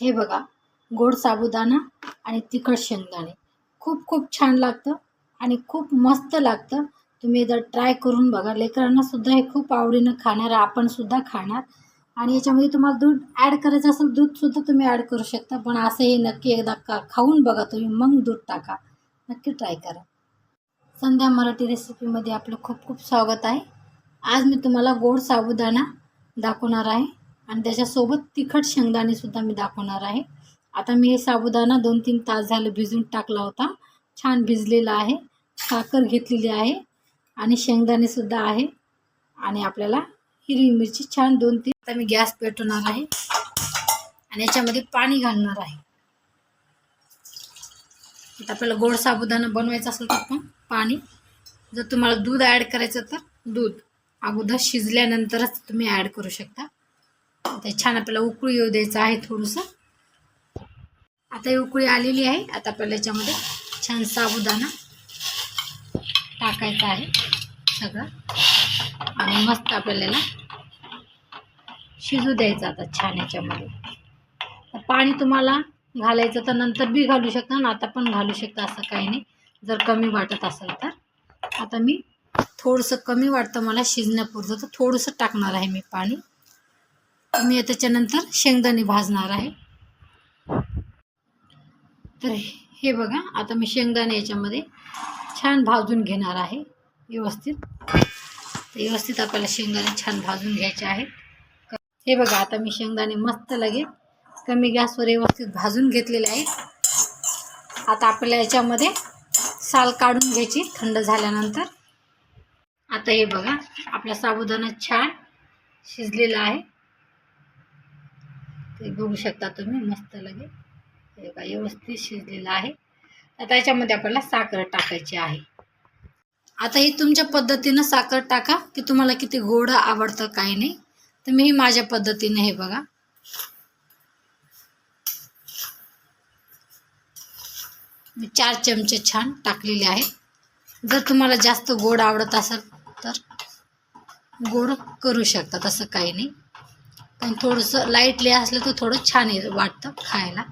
हे बघा गोड साबुदाणा आणि तिखट शेंगदाणे. खूप खूप छान लागतं आणि खूप मस्त लागतं. तुम्ही एकदा ट्राय करून बघा. लेकरांनासुद्धा हे खूप आवडीनं खाणार आपणसुद्धा खाणार. आणि याच्यामध्ये तुम्हाला दूध ॲड करायचं असेल दूधसुद्धा तुम्ही ॲड करू शकता. पण असं हे नक्की एकदा का खाऊन बघा तुम्ही. मग दूध टाका. नक्की ट्राय करा. संध्या मराठी रेसिपीमध्ये आपलं खूप खूप स्वागत आहे. आज मी तुम्हाला गोड साबुदाणा दाखवणार आहे. आणि त्याच्यासोबत तिखट शेंगदाणेसुद्धा मी दाखवणार आहे. आता मी हे साबुदाणा दोन तीन तास झालं भिजून टाकला होता. छान भिजलेला आहे. साखर घेतलेली आहे. आणि शेंगदाणेसुद्धा आहे. आणि आपल्याला हिरवी मिरची छान दोन तीन आता मी गॅस पेटवणार आहे. आणि याच्यामध्ये पाणी घालणार आहे. आता आपल्याला गोड साबुदाणा बनवायचा असेल तर पण पाणी. जर तुम्हाला दूध ॲड करायचं तर दूध. अगोदर शिजल्यानंतरच तुम्ही ॲड करू शकता. ते छान आपल्याला उकळी येऊ द्यायचं आहे थोडंसं. आता ही उकळी आलेली आहे. आता आपल्याला याच्यामध्ये छान साबुदाणा टाकायचा आहे सगळं. आणि मस्त आपल्याला शिजू द्यायचं आता छान याच्यामध्ये. पाणी तुम्हाला घालायचं तर नंतर बी घालू शकता ना आता पण घालू शकता असं काही नाही. जर कमी वाटत असेल तर. आता मी थोडंसं कमी वाटतं मला शिजण्यापुरतं. तर थोडंसं टाकणार आहे मी पाणी. मी त्याच्यानंतर शेंगदाणे भाजणार आहे. तर हे बघा आता मी शेंगदाणे याच्यामध्ये छान भाजून घेणार आहे व्यवस्थित. तर व्यवस्थित आपल्याला शेंगदाणे छान भाजून घ्यायचे आहेत. हे बघा आता मी शेंगदाणे मस्त लगेच कमी गॅसवर व्यवस्थित भाजून घेतलेले आहे आता आपल्याला याच्यामध्ये साल काढून घ्यायची थंड झाल्यानंतर. आता हे बघा आपला साबुदाणा छान शिजलेला आहे. ते बघू शकता तुम्ही मस्त लगे हे व्यवस्थित शिजलेलं आहे. आता याच्यामध्ये आपल्याला साखर टाकायची आहे. आता ही तुमच्या पद्धतीनं साखर टाका की तुम्हाला किती गोड आवडतं काही नाही. तर मी माझ्या पद्धतीने हे बघा. मी चार चमचे छान टाकलेले आहे. जर तुम्हाला जास्त गोड आवडत असेल तर गोड करू शकता तसं काही नाही. पण थोडंसं लाईटली असलं तर थोडं छान आहे वाटतं खायला.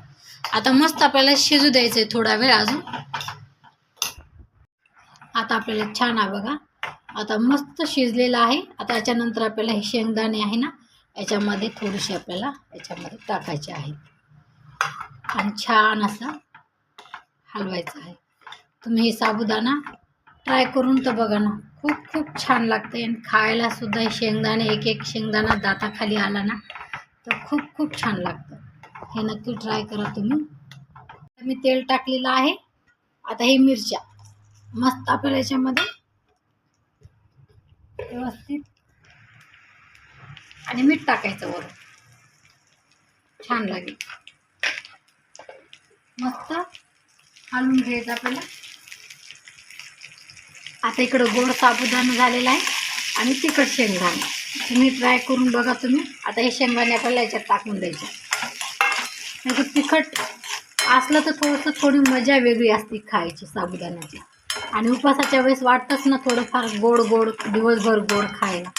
आता मस्त आपल्याला शिजू द्यायचं आहे थोडा वेळ अजून. आता आपल्याला छान आहे बघा. आता मस्त शिजलेलं आहे. आता याच्यानंतर आपल्याला हे शेंगदाणे आहे ना याच्यामध्ये थोडीशी आपल्याला याच्यामध्ये टाकायचे आहेत आणि छान असं हलवायचं आहे. तुम्ही हे साबुदाणा ट्राय करून तर बघा ना. खूप खूप छान लागते आणि खायला सुद्धा शेंगदाणे एक एक शेंगदाणा दाताखाली आला ना तर खूप खूप छान लागतं. हे नक्की ट्राय करा तुम्ही. मी तेल टाकलेलं आहे. आता हे मिरच्या. मस्त आपल्याला याच्यामध्ये व्यवस्थित आणि मीठ टाकायचं वरून. छान लागेल. मस्त हलवून घ्यायचं आपल्याला. आता इकडं गोड साबुदाणा झालेला आहे आणि तिखट शेंगदाणा. तुम्ही ट्राय करून बघा तुम्ही. आता हे शेंगदाणे आपल्याला याच्यात टाकून द्यायचे. नाही तर तिखट असलं तर थोडंसं थोडी मजा वेगळी असते खायची साबुदाण्याची. आणि उपवासाच्या वेळेस वाटतंच ना थोडंफार गोड गोड दिवसभर गोड खायला.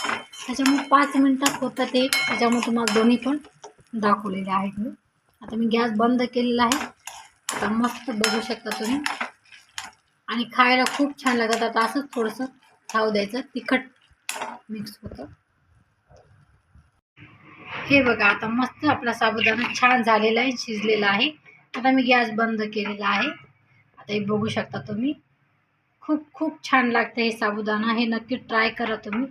त्याच्यामुळे पाच मिनटात होतं ते. त्याच्यामुळे तुम्हाला दोन्ही पण दाखवलेले आहेत मी. आता मी गॅस बंद केलेला आहे. आता मस्त बघू शकता तुम्ही. आणि खायला खूप छान लागत आता असंच थोडंसं खाऊ द्यायचं. तिखट मिक्स होतं. हे बघा आता मस्त आपला साबुदाणा छान झालेला आहे शिजलेला आहे. आता मी गॅस बंद केलेला आहे. आता हे बघू शकता तुम्ही. खूप खूप छान लागतं हे साबुदाणा. हे नक्की ट्राय करा तुम्ही.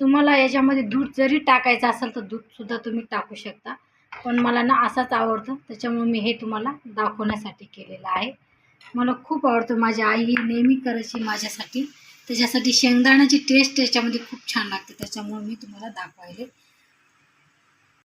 तुम्हाला याच्यामध्ये दूध जरी टाकायचं असेल तर दूधसुद्धा तुम्ही टाकू शकता. पण मला ना असाच आवडतं. त्याच्यामुळे मी हे तुम्हाला दाखवण्यासाठी केलेलं आहे. मला खूप आवडतो. माझी आई ही नेहमी करायची माझ्यासाठी. त्याच्यासाठी शेंगदाण्याची टेस्ट त्याच्यामध्ये खूप छान लागते. त्याच्यामुळे मी तुम्हाला दाखवायले.